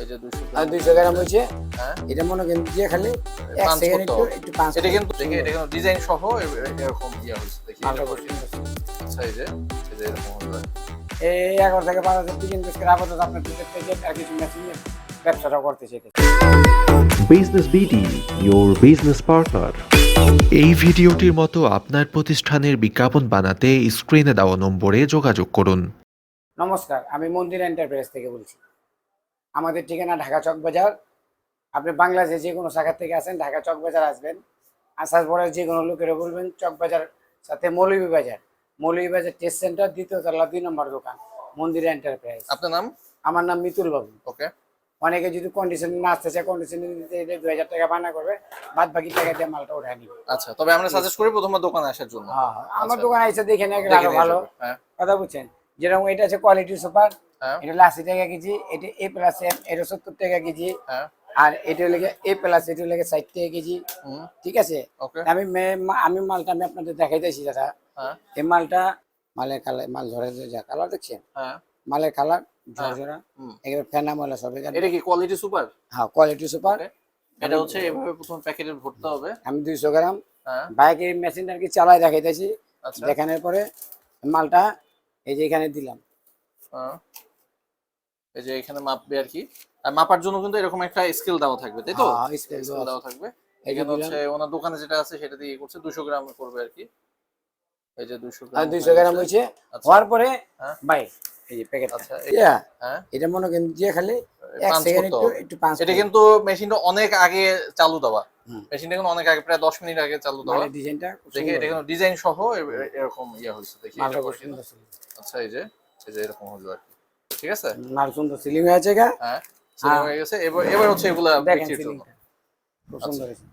এই যে 200 আর দুইশো গ্রাম হয়েছে হ্যাঁ? এটা মনে করেন দিয়ে খালি এক সেকেন্ড একটু একটু পাঁচ এটা কিন্তু এটা কিন্তু ডিজাইন সহ এরকম ইয়া হয়েছে দেখি। মালটা এটা খুব সুন্দর। আচ্ছা এই যে এই যে এরকম হবে এই এগারো থেকে বারো হাজার টিকিট বিস্কুট আপাতত আপনার দুধের প্যাকেট আর কিছু মেশিন ব্যবসাটা করতে চেয়েছে business BD your business partner এই ভিডিওটির মতো আপনার প্রতিষ্ঠানের বিজ্ঞাপন বানাতে স্ক্রিনে দেওয়া নম্বরে যোগাযোগ করুন। নমস্কার আমি মন্দির এন্টারপ্রাইজ থেকে বলছি। আমাদের ঠিকানা ঢাকা চক বাজার। আপনি বাংলাদেশে যে কোনো শাখা থেকে আসেন ঢাকা চক বাজার আসবেন। আসার পরে যে কোনো লোকেরা বলবেন চক বাজার সাথে মৌলভী বাজার। মৌলভী বাজার টেস্ট সেন্টার দ্বিতীয় তলা দুই নম্বর দোকান মন্দির এন্টারপ্রাইজ আপনার নাম? আমার নাম মিতুল বাবু। ওকে। অনেকে যদি কন্ডিশন না আসতে চায় কন্ডিশনে দিতে দিতে দু হাজার টাকা বানা করবে বাদ বাকি টাকা দিয়ে মালটা উঠায় নিবে। আচ্ছা তবে আমরা সাজেস্ট করি প্রথমবার দোকানে আসার জন্য। হ্যাঁ হ্যাঁ। আমার আচ্ছা। দোকানে এসে দেখে নিয়ে ভালো। হ্যাঁ। কথা বুঝছেন যেরকম এটা আছে কোয়ালিটি সুপার এটা হলো আশি টাকা কেজি এটা এ প্লাস এম এটা সত্তর টাকা কেজি। হ্যাঁ। আর এটা লেগে এ প্লাস এটা লেগে ষাট টাকা কেজি। ঠিক আছে? আমি আমি মালটা আমি আপনাদের দেখাইতেছি দাদা। হ্যাঁ। এই মালটা মালের কালার মাল ধরে যা কালার দেখছেন? হ্যাঁ। মালের কালার ঝরঝরা। একেবারে ফেনা ময়লা সব এটা কি কোয়ালিটি সুপার হ্যাঁ কোয়ালিটি সুপার এটা হচ্ছে এভাবে প্রথম প্যাকেটে ভরতে হবে। আমি দুইশো গ্রাম। হ্যাঁ। বাইকের মেশিনটা আর কি চালাই দেখাইতেছি। আচ্ছা। দেখানোর পরে মালটা এই যে এখানে দিলাম। হ্যাঁ। এই যে এখানে মাপবে আর কি। আর মাপার জন্য কিন্তু এরকম একটা স্কেল দেওয়া থাকবে তাই তো? হ্যাঁ, স্কেল আছে। দেওয়া থাকবে। এখানে হচ্ছে ওনার দোকানে যেটা আছে সেটা দিয়ে করছে দুশো গ্রাম করবে আর কি। এই যে দুশো আর গ্রাম দুইশো গ্রাম হয়েছে। আচ্ছা। হওয়ার পরে হ্যাঁ। বাই এই যে প্যাকেট আচ্ছা আচ্ছা হ্যাঁ। এটা মনে করেন যে খালি এক সেকেন্ড একটু একটু পাঁচ এটা কিন্তু মেশিনটা অনেক আগে চালু দেওয়া। মেশিনটা কিন্তু অনেক আগে প্রায় দশ মিনিট আগে চালু দেওয়া। মানে ডিজাইনটা দেখে এটা কিন্তু ডিজাইন সহ এরকম ইয়ে হয়েছে। দেখি। আচ্ছা এই যে এই যে এরকম হলো আর কি। ঠিক আছে? মাল সুন্দর সিলিং হয়েছে গা। হ্যাঁ সেটা হয়ে। গেছে। এবার এবার হচ্ছে এগুলা বিক্রির জন্য খুব সুন্দর হয়েছে।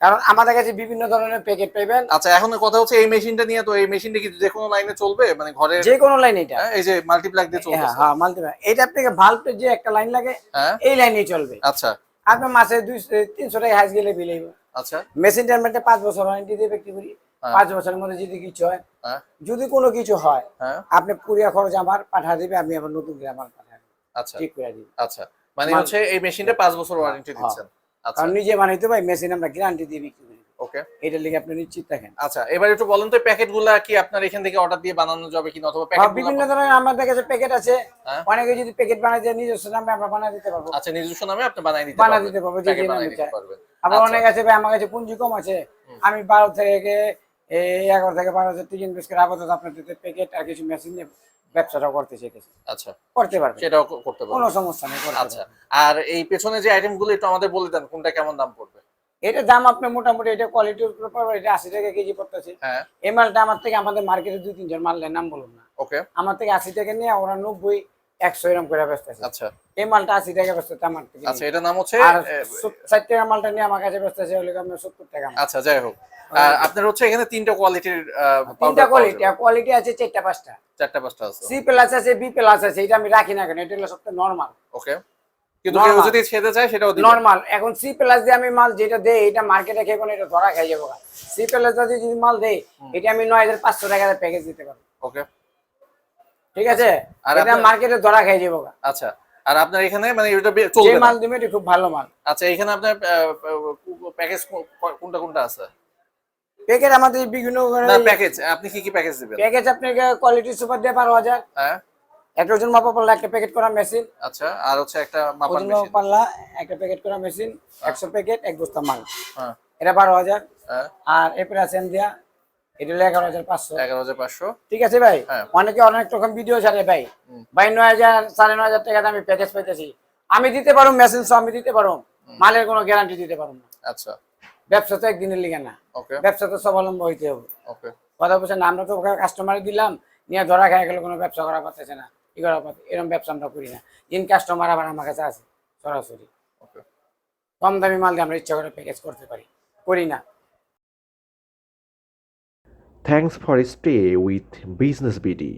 কারণ আমাদের কাছে বিভিন্ন ধরনের প্যাকেট পাইবেন। আচ্ছা এখন কথা হচ্ছে এই মেশিনটা নিয়ে তো এই মেশিনটা কি যে কোনো লাইনে চলবে? মানে ঘরে যে কোনো লাইন এটা। এই যে মাল্টিপ্লাগ দিয়ে হ্যাঁ চলতেছে হ্যাঁ মাল্টি এটা আপনাকে ভাল্বের যে একটা লাইন লাগে হ্যাঁ। এই লাইনেই চলবে। আচ্ছা। আপনার মাসে দুই তিনশো টাকা হাজ গেলে বিলেইব আচ্ছা। মেশিনটার মধ্যে পাঁচ বছর ওয়ারেন্টি দিয়ে বিক্রি করি। হ্যাঁ। পাঁচ বছরের মধ্যে যদি কিছু হয় হ্যাঁ। যদি কোনো কিছু হয় হ্যাঁ। আপনি পুরিয়া খরচ আমার পাঠা দিবে আমি আবার নতুন করে আমার পাঠা আচ্ছা। ঠিক করে দিবে। আচ্ছা। মানে হচ্ছে এই মেশিনটা পাঁচ বছর ওয়ারেন্টি হ্যাঁ। দিচ্ছেন। আচ্ছা। নিজে বানাইতে ভাই মেশিন আমরা গ্যারান্টি দিয়ে বিক্রি করি। ওকে এটার লিগে আপনি নিশ্চিত থাকেন। আচ্ছা এবার একটু বলেন তো প্যাকেট কি আপনার এখান থেকে অর্ডার দিয়ে বানানো যাবে কিনা অথবা প্যাকেট বিভিন্ন ধরনের আমাদের কাছে প্যাকেট আছে। হ্যাঁ। অনেকে যদি প্যাকেট বানাইতে নিজস্ব নামে আমরা দিতে পারব। আচ্ছা নিজস্ব নামে আপনি বানাই দিতে পারব, যে নামে আবার আচ্ছা। অনেক আছে ভাই আমার কাছে পুঁজি কম আছে। আমি বারো থেকে এই এগারো থেকে বারো হাজার বেশ করে আপাতত আপনার প্যাকেট আর কিছু মেশিন নিয়ে ব্যবসাটা করতে আচ্ছা। করতে পারবে সেটাও করতে কোনো সমস্যা নেই আচ্ছা। আর এই পেছনে যে আইটেমগুলো একটু আমাদের বলে দেন কোনটা কেমন দাম পড়বে? এটার দাম আপনার মোটামুটি এটা কোয়ালিটির উপর পড়বে, এটা আশি টাকা কেজি পড়তেছে। হ্যাঁ। এই মালটা আমার থেকে আমাদের মার্কেটে দুই তিনজন মালের নাম বলুন না। ওকে। আমার থেকে আশি টাকা নিয়ে ওরা নব্বই একশো এরকম করে ব্যস্ত আছে। আচ্ছা। এই মালটা আশি টাকা ব্যস্ত আছে আমার থেকে। আচ্ছা এটার নাম হচ্ছে ষাট টাকা মালটা নিয়ে আমার কাছে হলে আপনার সত্তর টাকা আচ্ছা যাই হোক। আপনার হচ্ছে এখানে তিনটা কোয়ালিটির তিনটা কোয়ালিটি কোয়ালিটি আছে চারটা পাঁচটা। চারটা পাঁচটা আছে। সি প্লাস আছে বি প্লাস আছে এটা আমি রাখি না কেন এটা হলো সবথেকে নর্মাল ওকে কিন্তু কেউ যদি ছেড়ে যায় সেটাও দিবেন নর্মাল এখন সি প্লাস দিয়ে আমি মাল যেটা দেই এটা মার্কেটে খেয়ে কোনো এটা ধরা খাই যাব সি প্লাস যদি যদি মাল দেই এটা আমি নয় হাজার পাঁচশো টাকার প্যাকেজ দিতে পারব। ওকে ঠিক আছে? আর এটা মার্কেটে ধরা খাই যাব আচ্ছা। আর আপনার এখানে মানে এটা চলবে মাল দিবে এটা খুব ভালো মাল। আচ্ছা এখানে আপনার প্যাকেজ কোনটা কোনটা আছে? প্যাকেজ আমাদের বিভিন্ন না প্যাকেজ আপনি কি কি প্যাকেজ দিবেন? প্যাকেজ আপনাকে কোয়ালিটি সুপার দিয়ে বারো হাজার। হ্যাঁ। একটা ওজন মাপা পাল্লা একটা প্যাকেট করা মেশিন আচ্ছা আর হচ্ছে একটা ওজন মাপা মেশিন পাল্লা একটা প্যাকেট করা মেশিন একশো প্যাকেট এক বস্তা মাল। হ্যাঁ। এটা বারো হাজার। হ্যাঁ। আর এপ্রিল সেম দিয়া এটা হলো এগারো হাজার পাঁচশো। এগারো হাজার পাঁচশো। ঠিক আছে ভাই? হ্যাঁ। অনেকে অনেক রকম ভিডিও ছাড়ে ভাই। ভাই নয় হাজার সাড়ে নয় হাজার টাকা আমি প্যাকেজ পাইতেছি। আমি দিতে পারব মেশিন আমি দিতে পারো মালের কোনো গ্যারান্টি দিতে পারব না। আচ্ছা। ব্যবসা তো একদিনের লিগে না। ওকে। ব্যবসা তো স্বাবলম্ব হইতে হবে। ওকে। কথা বলছেন আমরা তো কাস্টমার দিলাম নিয়ে ধরা খাই গেলে কোনো ব্যবসা করা পারতেছে না ই করা পারতে এরকম ব্যবসা আমরা করি না। যিনি কাস্টমার আবার আমার কাছে আছে সরাসরি। ওকে। কম দামি মাল দিয়ে আমরা ইচ্ছা করে প্যাকেজ করতে পারি করি না। Thanks for stay with business BD